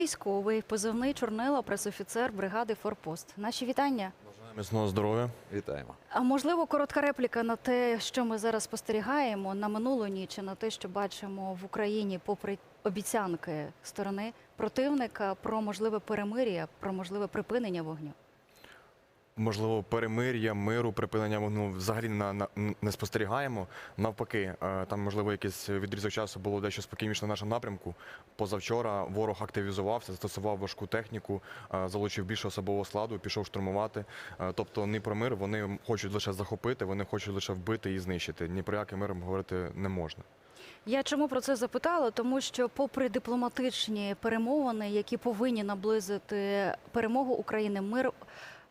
Військовий, позивний Чорнила, пресофіцер бригади Форпост. Наші вітання. Бажаю міцного здоров'я. Вітаємо. А можливо, коротка репліка на те, що ми зараз спостерігаємо на минулу ніч, на те, що бачимо в Україні, попри обіцянки сторони противника про можливе перемир'я, про можливе припинення вогню. Можливо, перемир'я, миру, припинення вогню взагалі на, на не спостерігаємо. Навпаки, е, там можливо якийсь відрізок часу було дещо спокійніше на нашому напрямку. Позавчора ворог активізувався, застосував важку техніку, е, залучив більше особового складу, пішов штурмувати. Е, Тобто, ні про мир вони хочуть лише захопити, вони хочуть лише вбити і знищити. Ні про який мир говорити не можна. Я чому про це запитала? Тому що, попри дипломатичні перемовини, які повинні наблизити перемогу України, мир.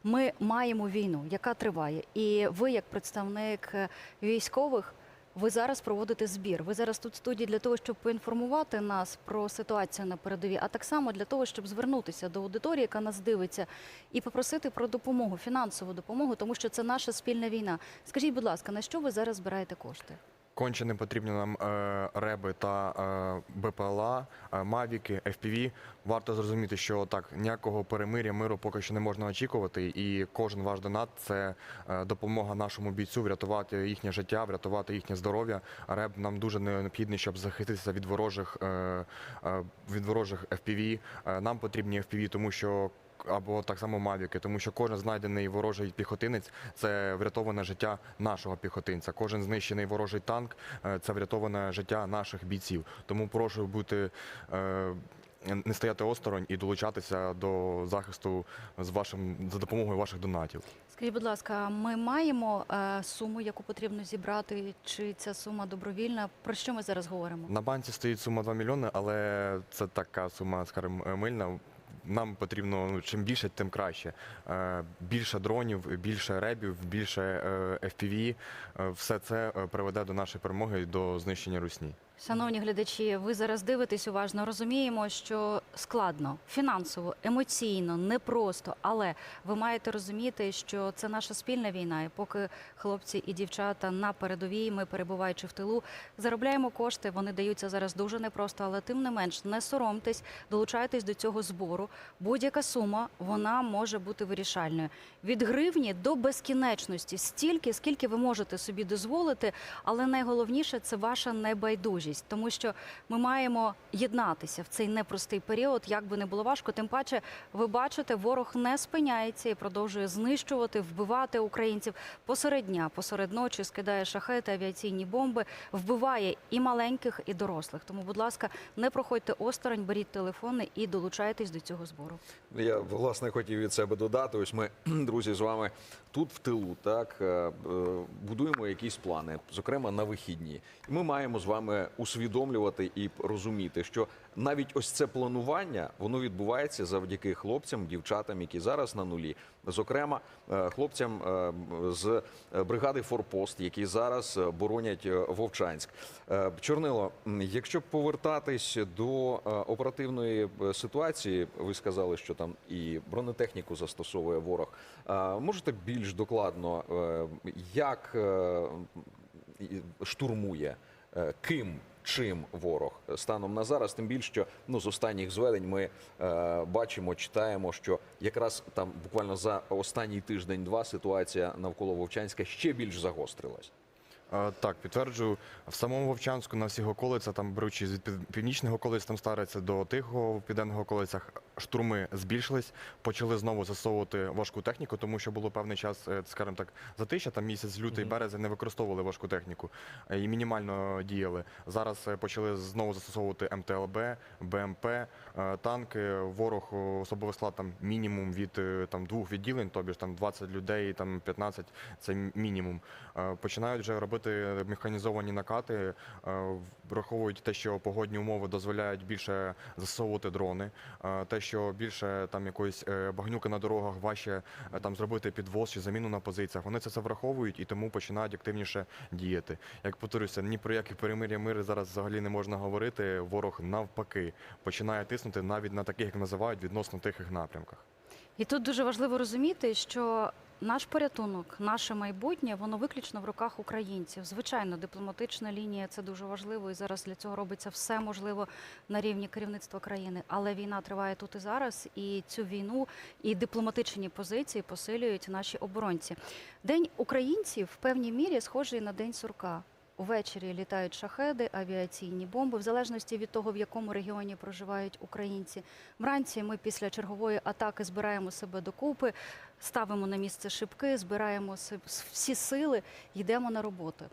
Ми маємо війну, яка триває, і ви, як представник е, військових, ви зараз проводите збір. Ви зараз тут в студії для того, щоб поінформувати нас про ситуацію на передовій, а так само для того, щоб звернутися до аудиторії, яка нас дивиться, і попросити про допомогу, фінансову допомогу, тому що це наша спільна війна. Скажіть, будь ласка, на що ви зараз збираєте кошти? Конче не потрібні нам е, реби та е, БПЛА, е, мавіки, FPV. Варто зрозуміти, що так ніякого перемиря, миру поки що не можна очікувати, і кожен ваш донат це допомога нашому бійцю врятувати їхнє життя, врятувати їхнє здоров'я. Реб нам дуже необхідний, щоб захиститися від ворожих від ворожих FPV. Нам потрібні FPV, тому що. Або так само мавіки, тому що кожен знайдений ворожий піхотинець це врятоване життя нашого піхотинця. Кожен знищений ворожий танк е, це врятоване життя наших бійців. Тому прошу бути. е, Не стояти осторонь і долучатися до захисту з вашим за допомогою ваших донатів. Скажіть, будь ласка, ми маємо е, суму, яку потрібно зібрати, чи ця сума добровільна? Про що ми зараз говоримо? На банці стоїть сума 2 мільйони, але це така сума, скажімо, мильна. Нам потрібно ну, чим більше, тим краще. Е, Більше дронів, більше ребів, більше е, FPV. Е, Все це приведе до нашої перемоги і до знищення русні. Шановні глядачі, ви зараз дивитесь уважно. Розуміємо, що складно фінансово, емоційно, непросто, але ви маєте розуміти, що це наша спільна війна. І поки хлопці і дівчата на передовій, ми перебуваючи в тилу, заробляємо кошти. Вони даються зараз дуже непросто, але тим не менш не соромтесь, долучайтесь до цього збору. Будь-яка сума вона може бути вирішальною від гривні до безкінечності, стільки, скільки ви можете собі дозволити. Але найголовніше це ваша небайдужість, тому що ми маємо єднатися в цей непростий період, як би не було важко. Тим паче, ви бачите, ворог не спиняється і продовжує знищувати, вбивати українців посеред дня, посеред ночі скидає шахети, авіаційні бомби, вбиває і маленьких, і дорослих. Тому, будь ласка, не проходьте осторонь, беріть телефони і долучайтесь до цього збору. Я власне хотів від себе додати. Ось ми, друзі, з вами тут в тилу, так е, е, будуємо якісь плани, зокрема на вихідні. Ми маємо з вами усвідомлювати і розуміти, що навіть ось це планування воно відбувається завдяки хлопцям, дівчатам, які зараз на нулі. Зокрема, е, хлопцям е, з бригади Форпост, які зараз е, боронять е, Вовчанськ. Е, Чорнило, якщо повертатись до е, оперативної е, ситуації, ви сказали, що там і бронетехніку застосовує ворог. Е, Можете більш докладно, е, як е, штурмує, е, ким? Чим ворог станом на зараз, тим більше, що ну з останніх зведень ми е, бачимо, читаємо, що якраз там буквально за останній тиждень-два ситуація навколо Вовчанська ще більш загострилась. Так, підтверджую, в самому Вовчанську на всіх околицях, там беручи від пів- північних околиць, там стариться до тихого в південних околицях, штурми збільшились, почали знову засовувати важку техніку, тому що було певний час, е, скажімо так, затища, там місяць, лютий, березень не використовували важку техніку е, і мінімально діяли. Зараз е, почали знову застосовувати МТЛБ, БМП, танки. Ворог особовий склад там мінімум від там двох відділень, тобі ж там 20 людей, там 15 – це мінімум. Починають вже робити механізовані накати, е, враховують те, що погодні умови дозволяють більше застосовувати дрони, е, те, що більше там якоїсь е, багнюки на дорогах важче там зробити підвоз чи заміну на позиціях. Вони це все враховують і тому починають активніше діяти. Як повторюся, ні про які перемир'я мири зараз взагалі не можна говорити. Ворог навпаки починає тиснути навіть на таких, як називають, відносно тихих напрямках. І тут дуже важливо розуміти, що наш порятунок, наше майбутнє, воно виключно в руках українців. Звичайно, дипломатична лінія це дуже важливо, і зараз для цього робиться все можливо на рівні керівництва країни. Але війна триває тут і зараз, і цю війну і дипломатичні позиції посилюють наші оборонці. День українців в певній мірі схожий на день сурка. Увечері літають шахеди, авіаційні бомби, в залежності від того, в якому регіоні проживають українці. Вранці ми після чергової атаки збираємо себе докупи, ставимо на місце шибки, збираємо всі сили, йдемо на роботу.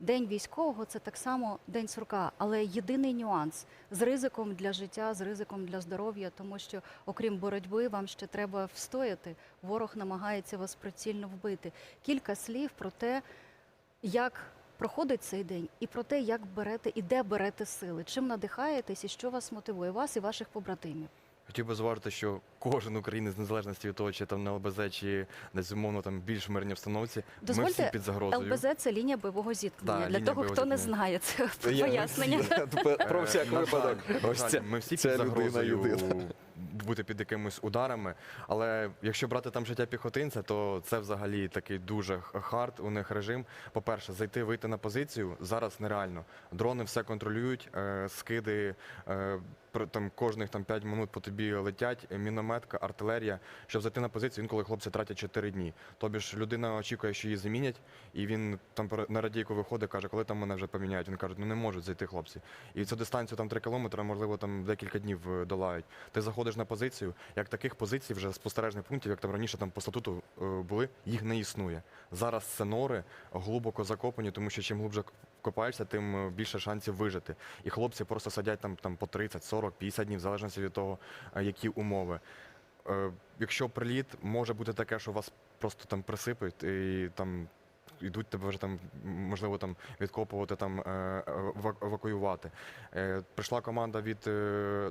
День військового це так само день сурка, але єдиний нюанс з ризиком для життя, з ризиком для здоров'я, тому що окрім боротьби, вам ще треба встояти. Ворог намагається вас прицільно вбити. Кілька слів про те, як проходить цей день, і про те, як берете і де берете сили, чим надихаєтесь і що вас мотивує, вас і ваших побратимів. Хотів би зважити, що кожен українець, незалежності від того, чи там на ЛБЗ, чи десь умовно там більш мирній обстановці, ми Дозвольте, всі під загрозою. ЛБЗ це лінія бойового зіткнення. Да, Для лінія того, бойового хто не зіткнення. знає це пояснення. Про Е, всяк на випадок. жаль, на Ось жаль, це- ми всі це під людина загрозою єдина. бути під якимись ударами. Але якщо брати там життя піхотинця, то це взагалі такий дуже х- хард у них режим. По-перше, зайти, вийти на позицію зараз нереально. Дрони все контролюють, е, скиди. е, Там кожних там 5 минут по тобі летять, е, мінометка, артилерія. Щоб зайти на позицію, інколи хлопці тратять 4 дні. Тобі ж людина очікує, що її замінять, і він там на радійку виходить, каже, коли там мене вже поміняють. Він каже, ну не можуть зайти хлопці. І цю дистанцію там 3 кілометри, можливо, там декілька днів е, долають. Ти заходиш на позицію, як таких позицій, вже спостережних пунктів, як там раніше там по статуту е, були, їх не існує. Зараз це нори глибоко закопані, тому що чим глибше копаєшся, тим е, більше шансів вижити. І хлопці просто сидять там, там по 30, 40, 50 днів, в залежності від того, е, які умови. Е, Якщо приліт, може бути таке, що вас просто там присипуть і там. Йдуть тебе вже там, можливо, там відкопувати, там евакуювати. Прийшла команда від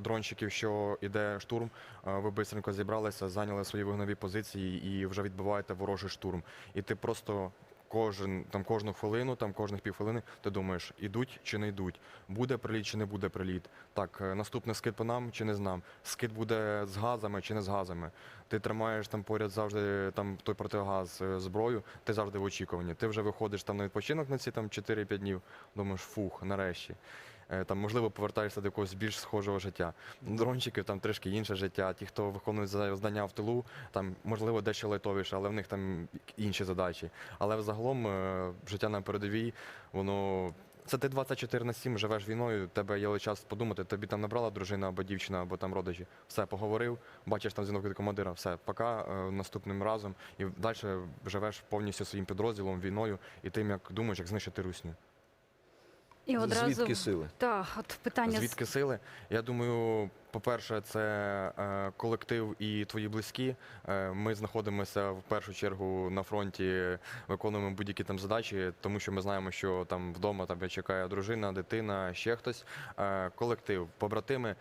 дронщиків, що йде штурм. Ви бистренько зібралися, зайняли свої вогневі позиції і вже відбиваєте ворожий штурм. І ти просто кожен там кожну хвилину, там кожних півхвилини, ти думаєш, ідуть чи не йдуть, буде приліт чи не буде приліт. Так, е, наступний скид по нам чи не з нам. Скид буде з газами чи не з газами. Ти тримаєш там поряд завжди там той протигаз е, зброю, ти завжди в очікуванні. Ти вже виходиш там на відпочинок на ці там 4-5 днів, думаєш, фух, нарешті. Е, Там, можливо, повертаєшся до якогось більш схожого життя. Дрончиків там трішки інше життя. Ті, хто виконує за- завдання в тилу, там можливо дещо лайтовіше, але в них там інші задачі. Але взагалом е, життя на передовій, воно. Це ти 24 на 7 живеш війною, тебе є час подумати, тобі там набрала дружина або дівчина, або там родичі. Все, поговорив, бачиш там дзвінок від командира, все, пока е, наступним разом. І далі живеш повністю своїм підрозділом, війною і тим, як думаєш, як знищити русню. І одразу Звідки сили? Так, от питання Звідки сили? Я думаю, по-перше, це е, колектив і твої близькі. Е, ми знаходимося в першу чергу на фронті, виконуємо будь-які там задачі, тому що ми знаємо, що там вдома тебе чекає дружина, дитина, ще хтось. Е, колектив, побратими.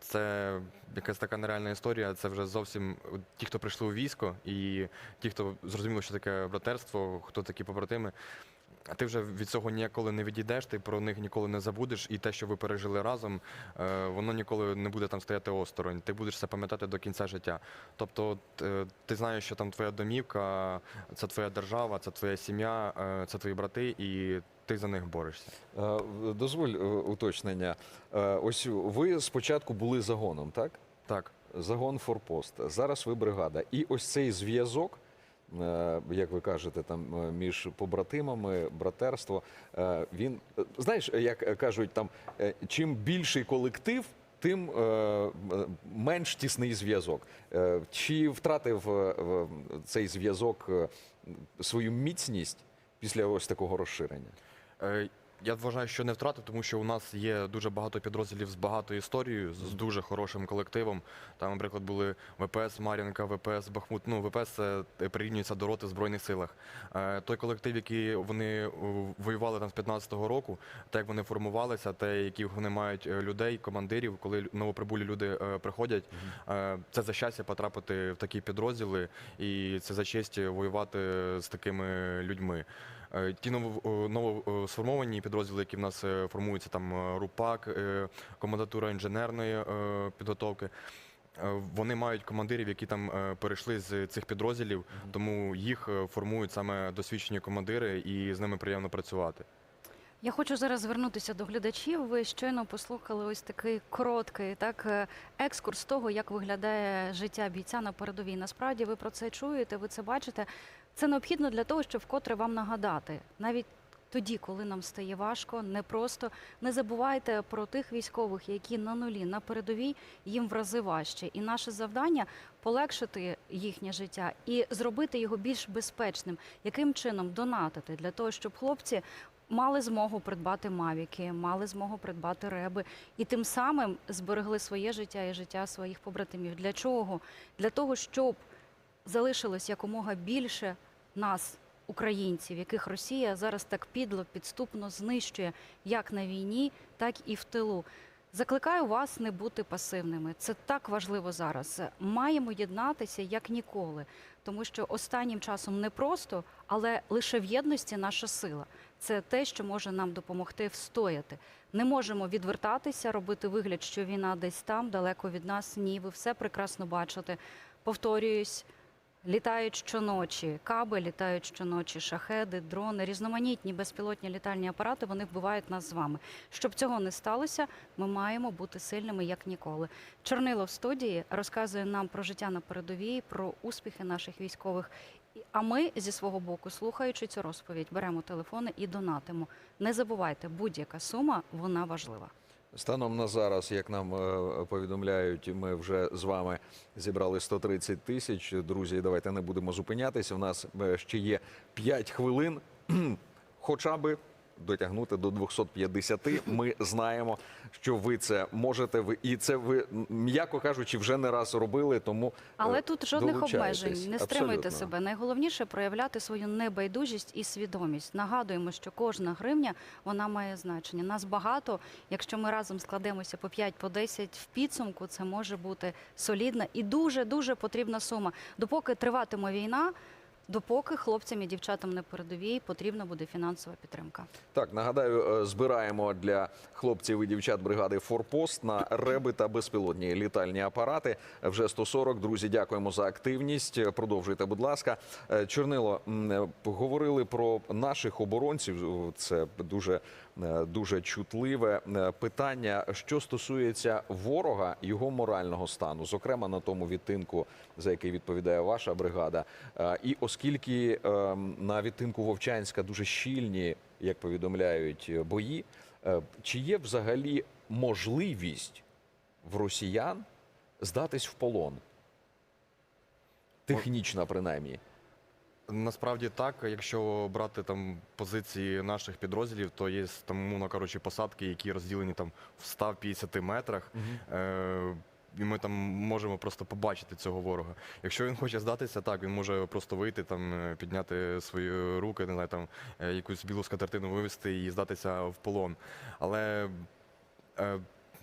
Це якась така нереальна історія. Це вже зовсім ті, хто прийшли у військо, і ті, хто зрозуміло, що таке братерство, хто такі побратими. А ти вже від цього ніколи не відійдеш, ти про них ніколи не забудеш, і те, що ви пережили разом, е, воно ніколи не буде там стояти осторонь. Ти будеш це пам'ятати до кінця життя. Тобто, е, ти знаєш, що там твоя домівка, це твоя держава, це твоя сім'я, е, це твої брати, і ти за них борешся. Дозволь уточнення. Ось ви спочатку були загоном, так? Так. Загон Форпост. Зараз ви бригада. І ось цей зв'язок, як ви кажете, там е, між побратимами, братерство. е, Він е, знаєш, як кажуть, там е, чим більший колектив. Тим е, е, менш тісний зв'язок. Е, Чи втратив е, е, цей зв'язок е, свою міцність після ось такого розширення? Я вважаю, що не втрати, тому що у нас є дуже багато підрозділів з багатою історією, з дуже хорошим колективом. Там, наприклад, були ВПС Мар'їнка, ВПС Бахмут. Ну, ВПС це е, прирівнюється до роти в Збройних силах. Е, Той колектив, який вони е, воювали там з 15-го року, те, як вони формувалися, те, які вони мають людей, командирів, коли новоприбулі люди приходять, це за щастя потрапити в такі підрозділи, і це за честь воювати з такими людьми. Е, Ті ново- новосформовані підрозділи, які в нас е, формуються, там е, РУПАК, е, комендатура інженерної е, підготовки. Е, Вони мають командирів, які там е, перейшли з цих підрозділів, тому їх е, формують саме досвідчені командири, і з ними приємно працювати. Я хочу зараз звернутися до глядачів. Ви щойно послухали ось такий короткий так е, екскурс того, як виглядає життя бійця на передовій. Насправді ви про це чуєте, ви це бачите. Це необхідно для того, щоб вкотре вам нагадати, навіть тоді, коли нам стає важко, непросто, не забувайте про тих військових, які на нулі на передовій їм в рази важче. І наше завдання полегшити їхнє життя і зробити його більш безпечним. Яким чином донатити для того, щоб хлопці мали змогу придбати мавіки, мали змогу придбати реби і тим самим зберегли своє життя і життя своїх побратимів. Для чого? Для того, щоб залишилось якомога більше нас, українців, яких Росія зараз так підло, підступно знищує як на війні, так і в тилу. Закликаю вас не бути пасивними. Це так важливо зараз. Маємо єднатися як ніколи, тому що останнім часом непросто, але лише в єдності наша сила. Це те, що може нам допомогти встояти. Не можемо відвертатися, робити вигляд, що війна десь там, далеко від нас. Ні, ви все прекрасно бачите. Повторююсь, літають щоночі, каби літають щоночі, шахеди, дрони, різноманітні безпілотні літальні апарати. Вони вбивають нас з вами. Щоб цього не сталося, ми маємо бути сильними як ніколи. Чорнило в студії розказує нам про життя на передовій, про успіхи наших військових. А ми зі свого боку, слухаючи цю розповідь, беремо телефони і донатимо. Не забувайте, будь-яка сума вона важлива. Станом на зараз, як нам е, повідомляють, ми вже з вами зібрали 130 тисяч. Друзі, давайте не будемо зупинятися. У нас е, ще є 5 хвилин, хоча би дотягнути до 250. Ми знаємо, що ви це можете. Ви і це ви, м'яко кажучи, вже не раз робили. Тому Але е, тут жодних обмежень. Не стримуйте себе. Найголовніше проявляти свою небайдужість і свідомість. Нагадуємо, що кожна гривня вона має значення. Нас багато. Якщо ми разом складемося по 5, по 10, в підсумку це може бути солідна і дуже дуже потрібна сума. Допоки триватиме війна. Допоки хлопцям і дівчатам на передовій потрібна буде фінансова підтримка. Так, нагадаю, е, збираємо для хлопців і дівчат бригади Форпост на реби та безпілотні літальні апарати. Вже 140. Друзі, дякуємо за активність. Продовжуйте, будь ласка. Е, Чорнило, е, говорили про наших оборонців. Це дуже, дуже чутливе е, питання. Що стосується ворога, його морального стану, зокрема на тому відтинку, за який відповідає ваша бригада. Е, І оскільки е, на відтинку Вовчанська дуже щільні, як повідомляють е, бої, е, чи є взагалі можливість в росіян здатись в полон? Технічна, принаймні. Насправді так, якщо брати там позиції наших підрозділів, то є там, умовно кажучи, посадки, які розділені там в 150 метрах. Е- і ми там можемо просто побачити цього ворога. Якщо він хоче здатися, так він може просто вийти, там е, підняти свої руки, не знаю, там е, якусь білу скатертину вивести і здатися в полон. Але е,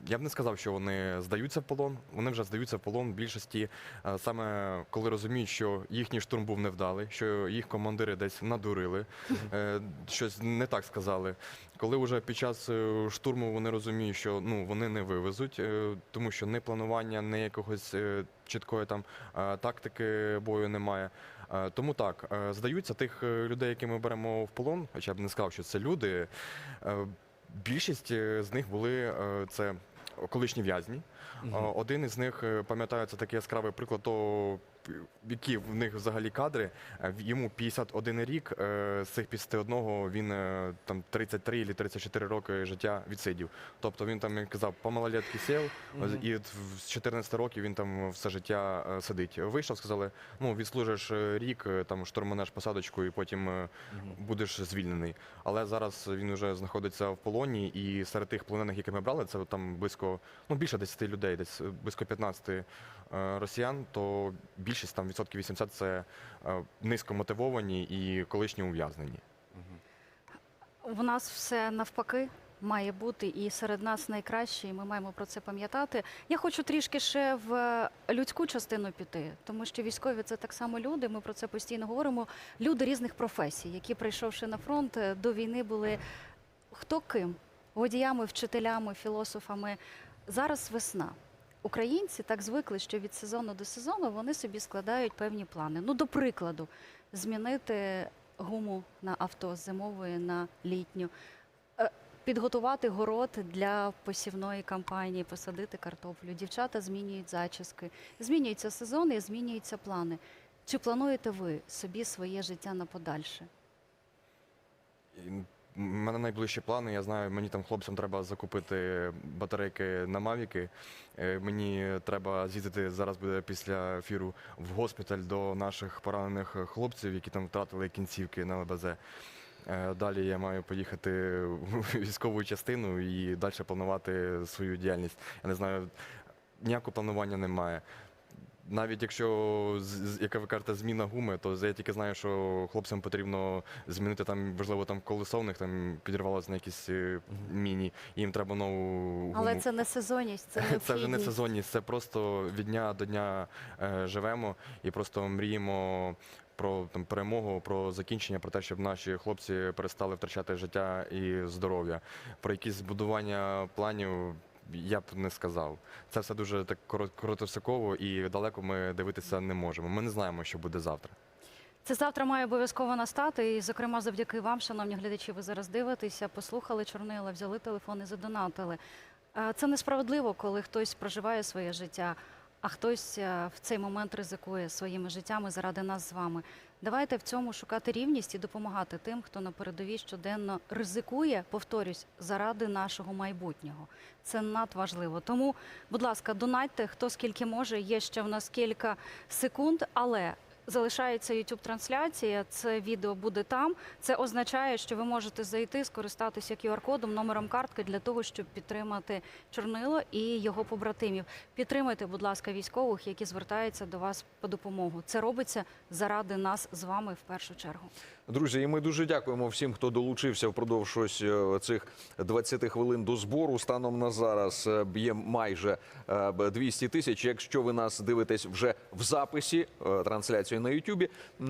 я б не сказав, що вони здаються в полон. Вони вже здаються в полон в більшості, е, саме коли розуміють, що їхній штурм був невдалий, що їх командири десь надурили, е, щось не так сказали. Коли вже під час е, штурму вони розуміють, що ну вони не вивезуть, тому що не планування, не якогось чіткої там тактики бою немає. Тому так, здаються тих людей, які ми беремо в полон, хоча б не сказав, що це люди. Більшість е, з них були е, це колишні в'язні. Е, Один із них пам'ятаю, це такий яскравий приклад того, які в них взагалі кадри. Е, Йому 51 рік. е, З цих 51 він е, там 33 чи 34 роки життя відсидів. Тобто він там, як казав, по малолетки сів, і з 14 років він там все життя сидить. Вийшов, сказали, ну відслужиш рік, там штурманеш посадочку і потім будеш звільнений. Але зараз він вже знаходиться в полоні, і серед тих полонених, яких ми брали, це там близько, ну більше 10 людей, десь близько 15 е, росіян, то більшість там відсотків 80 це е, низько мотивовані і колишні ув'язнені. У нас все навпаки має бути, і серед нас найкраще, і ми маємо про це пам'ятати. Я хочу трішки ще в людську частину піти, тому що військові це так само люди. Ми про це постійно говоримо. Люди різних професій, які прийшовши на фронт е, до війни, були хто ким водіями, вчителями, філософами. Зараз весна. Українці так звикли, що від сезону до сезону вони собі складають певні плани. Ну, до прикладу, змінити гуму на авто зимової на літню, е, підготувати город для посівної кампанії, посадити картоплю. Дівчата змінюють зачіски, змінюються сезони змінюються плани. Чи плануєте ви собі своє життя на подальше? У мене найближчі плани. Я знаю, мені там хлопцям треба закупити батарейки на мавіки. Е, Мені треба з'їздити зараз буде після ефіру в госпіталь до наших поранених хлопців, які там втратили кінцівки на ЛБЗ. Е, Далі я маю поїхати в військову частину і далі планувати свою діяльність. Я не знаю, ніякого планування немає. Навіть якщо, з- яка ви кажете, зміна гуми, то я тільки знаю, що хлопцям потрібно змінити там, можливо, там колесо в них там підірвалося на якісь е, міні, і їм треба нову гуму. Але це не сезонність, це Це вже не сезонність, це просто від дня до дня е, живемо і просто мріємо про там, перемогу, про закінчення, про те, щоб наші хлопці перестали втрачати життя і здоров'я. Про якісь збудування планів я б не сказав. Це все дуже так корот- і далеко ми дивитися не можемо. Ми не знаємо, що буде завтра. Це завтра має обов'язково настати. І, зокрема, завдяки вам, шановні глядачі, ви зараз дивитеся, послухали чорнила, взяли телефон і задонатили. Е, Це несправедливо, коли хтось проживає своє життя, а хтось е, в цей момент ризикує своїми життями заради нас з вами. Давайте в цьому шукати рівність і допомагати тим, хто на передовій щоденно ризикує, повторюсь, заради нашого майбутнього. Це надважливо. Тому, будь ласка, донатьте хто скільки може. Є ще в нас кілька секунд, але залишається youtube трансляція. Це відео буде там. Це означає, що ви можете зайти, скористатися QR-кодом, номером картки для того, щоб підтримати Чорнило і його побратимів. Підтримайте, будь ласка, військових, які звертаються до вас по допомогу. Це робиться заради нас з вами в першу чергу. Друзі, і ми дуже дякуємо всім, хто долучився впродовж ось е, цих 20 хвилин до збору. Станом на зараз е, б'є майже е, 200 тисяч. Якщо ви нас дивитесь вже в записі е, трансляцію на Ютубі, е,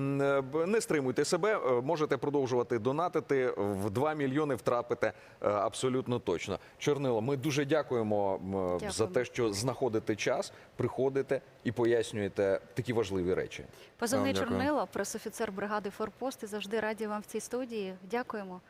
не стримуйте себе. е, Можете продовжувати донатити. В 2 мільйони втрапите е, абсолютно точно. Чорнило, ми дуже дякуємо м, за те, що знаходите час, приходите і пояснюєте такі важливі речі. Позивний Чорнила, пресофіцер бригади Форпост. І завжди раді вам в цій студії. Дякуємо